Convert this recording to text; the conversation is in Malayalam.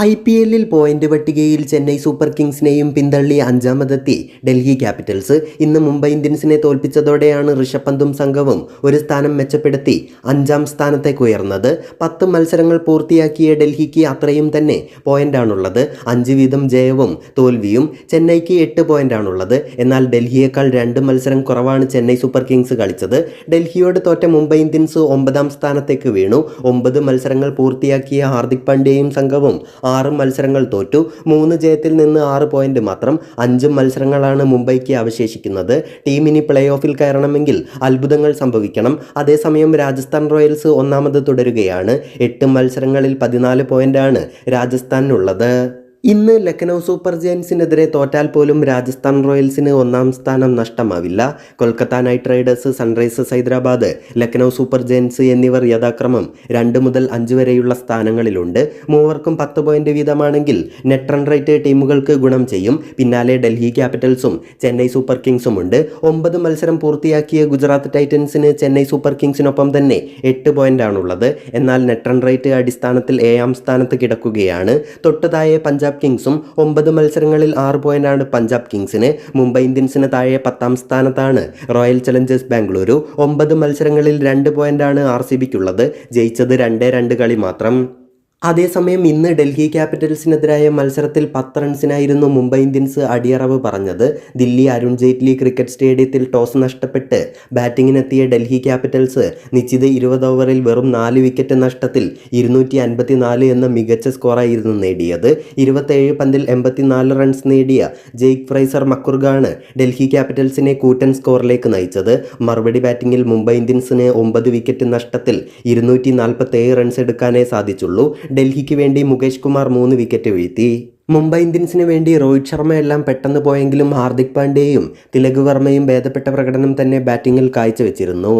ഐ പി എല്ലിൽ പോയിന്റ് പട്ടികയിൽ ചെന്നൈ സൂപ്പർ കിങ്സിനെയും പിന്തള്ളി അഞ്ചാമതെത്തി ഡൽഹി ക്യാപിറ്റൽസ്. ഇന്ന് മുംബൈ ഇന്ത്യൻസിനെ തോൽപ്പിച്ചതോടെയാണ് ഋഷഭ് പന്തും സംഘവും ഒരു സ്ഥാനം മെച്ചപ്പെടുത്തി അഞ്ചാം സ്ഥാനത്തേക്ക് ഉയർന്നത്. പത്ത് മത്സരങ്ങൾ പൂർത്തിയാക്കിയ ഡൽഹിക്ക് അത്രയും തന്നെ പോയിന്റാണുള്ളത്. അഞ്ച് വീതം ജയവും തോൽവിയും ചെന്നൈക്ക് എട്ട് പോയിന്റാണുള്ളത്. എന്നാൽ ഡൽഹിയേക്കാൾ രണ്ട് മത്സരം കുറവാണ് ചെന്നൈ സൂപ്പർ കിങ്സ് കളിച്ചത്. ഡൽഹിയോട് തോറ്റ മുംബൈ ഇന്ത്യൻസ് ഒമ്പതാം സ്ഥാനത്തേക്ക് വീണു. ഒമ്പത് മത്സരങ്ങൾ പൂർത്തിയാക്കിയ ഹാർദിക് പാണ്ഡ്യയും സംഘവും ആറ് മത്സരങ്ങൾ തോറ്റു. മൂന്ന് ജയത്തിൽ നിന്ന് ആറ് പോയിന്റ് മാത്രം അഞ്ച് മത്സരങ്ങളാണ് മുംബൈക്ക് അവശേഷിക്കുന്നത്. ടീമിനി പ്ലേ ഓഫിൽ കയറണമെങ്കിൽ അത്ഭുതങ്ങൾ സംഭവിക്കണം. അതേസമയം രാജസ്ഥാൻ റോയൽസ് ഒന്നാമത് തുടരുകയാണ്. എട്ട് മത്സരങ്ങളിൽ പതിനാല് പോയിന്റാണ് രാജസ്ഥാനിനുള്ളത് ഇന്ന് ലക്നൗ സൂപ്പർ ജയൻസിനെതിരെ തോറ്റാൽ പോലും രാജസ്ഥാൻ റോയൽസിന് ഒന്നാം സ്ഥാനം നഷ്ടമാവില്ല. Kolkata knight riders sunrisers Hyderabad Lucknow super giants എന്നിവർ യഥാക്രമം രണ്ട് മുതൽ അഞ്ച് വരെയുള്ള സ്ഥാനങ്ങളിലുണ്ട്. മൂവർക്കും പത്ത് പോയിന്റ് വീതമാണെങ്കിൽ നെറ്റ് റൺ റേറ്റ് ടീമുകൾക്ക് ഗുണം ചെയ്യും. പിന്നാലെ ഡൽഹി ക്യാപിറ്റൽസും ചെന്നൈ സൂപ്പർ കിങ്സും ഉണ്ട്. ഒമ്പത് മത്സരം പൂർത്തിയാക്കിയ ഗുജറാത്ത് ടൈറ്റൻസിന് ചെന്നൈ സൂപ്പർ കിങ്സിനൊപ്പം തന്നെ എട്ട് പോയിന്റാണുള്ളത്. എന്നാൽ നെറ്റ് റൺ റേറ്റ് അടിസ്ഥാനത്തിൽ ഏഴാം സ്ഥാനത്ത് കിടക്കുകയാണ്. തൊട്ടതായ പഞ്ചാബ് കിങ്സും ഒമ്പത് മത്സരങ്ങളിൽ ആറ് പോയിന്റാണ് പഞ്ചാബ് കിങ്സിന്. മുംബൈ ഇന്ത്യൻസിന് താഴെ പത്താം സ്ഥാനത്താണ്. റോയൽ ചലഞ്ചേഴ്സ് ബാംഗ്ലൂരു ഒമ്പത് മത്സരങ്ങളിൽ രണ്ട് പോയിന്റാണ് ആർ സി ബിക്കുള്ളത്. ജയിച്ചത് രണ്ടേ രണ്ട് കളി മാത്രം. അതേസമയം ഇന്ന് ഡൽഹി ക്യാപിറ്റൽസിനെതിരായ മത്സരത്തിൽ പത്ത് റൺസിനായിരുന്നു മുംബൈ ഇന്ത്യൻസ് അടിയറവ് പറഞ്ഞത്. ദില്ലി അരുൺ ജെയ്റ്റ്ലി ക്രിക്കറ്റ് സ്റ്റേഡിയത്തിൽ ടോസ് നഷ്ടപ്പെട്ട് ബാറ്റിങ്ങിനെത്തിയ ഡൽഹി ക്യാപിറ്റൽസ് നിശ്ചിത ഇരുപത് ഓവറിൽ വെറും നാല് വിക്കറ്റ് നഷ്ടത്തിൽ ഇരുന്നൂറ്റി അൻപത്തി നാല് എന്ന മികച്ച സ്കോറായിരുന്നു നേടിയത്. ഇരുപത്തേഴ് പന്തിൽ എൺപത്തിനാല് റൺസ് നേടിയ ജെയ്ക്ക് ഫ്രൈസർ മക്കുർഗാണ് ഡൽഹി ക്യാപിറ്റൽസിനെ കൂറ്റൻ സ്കോറിലേക്ക് നയിച്ചത്. മറുപടി ബാറ്റിങ്ങിൽ മുംബൈ ഇന്ത്യൻസിന് ഒമ്പത് വിക്കറ്റ് നഷ്ടത്തിൽ ഇരുന്നൂറ്റി റൺസ് എടുക്കാനേ സാധിച്ചുള്ളൂ. ഡൽഹിക്ക് വേണ്ടി മുകേഷ് കുമാർ മൂന്ന് വിക്കറ്റ് വീഴ്ത്തി. മുംബൈ ഇന്ത്യൻസിന് വേണ്ടി രോഹിത് ശർമ്മയെല്ലാം പെട്ടെന്ന് പോയെങ്കിലും ഹാർദിക് പാണ്ഡ്യയും തിലക് വർമ്മയും ഭേദപ്പെട്ട പ്രകടനം തന്നെ ബാറ്റിംഗിൽ കാഴ്ചവെച്ചിരുന്നു.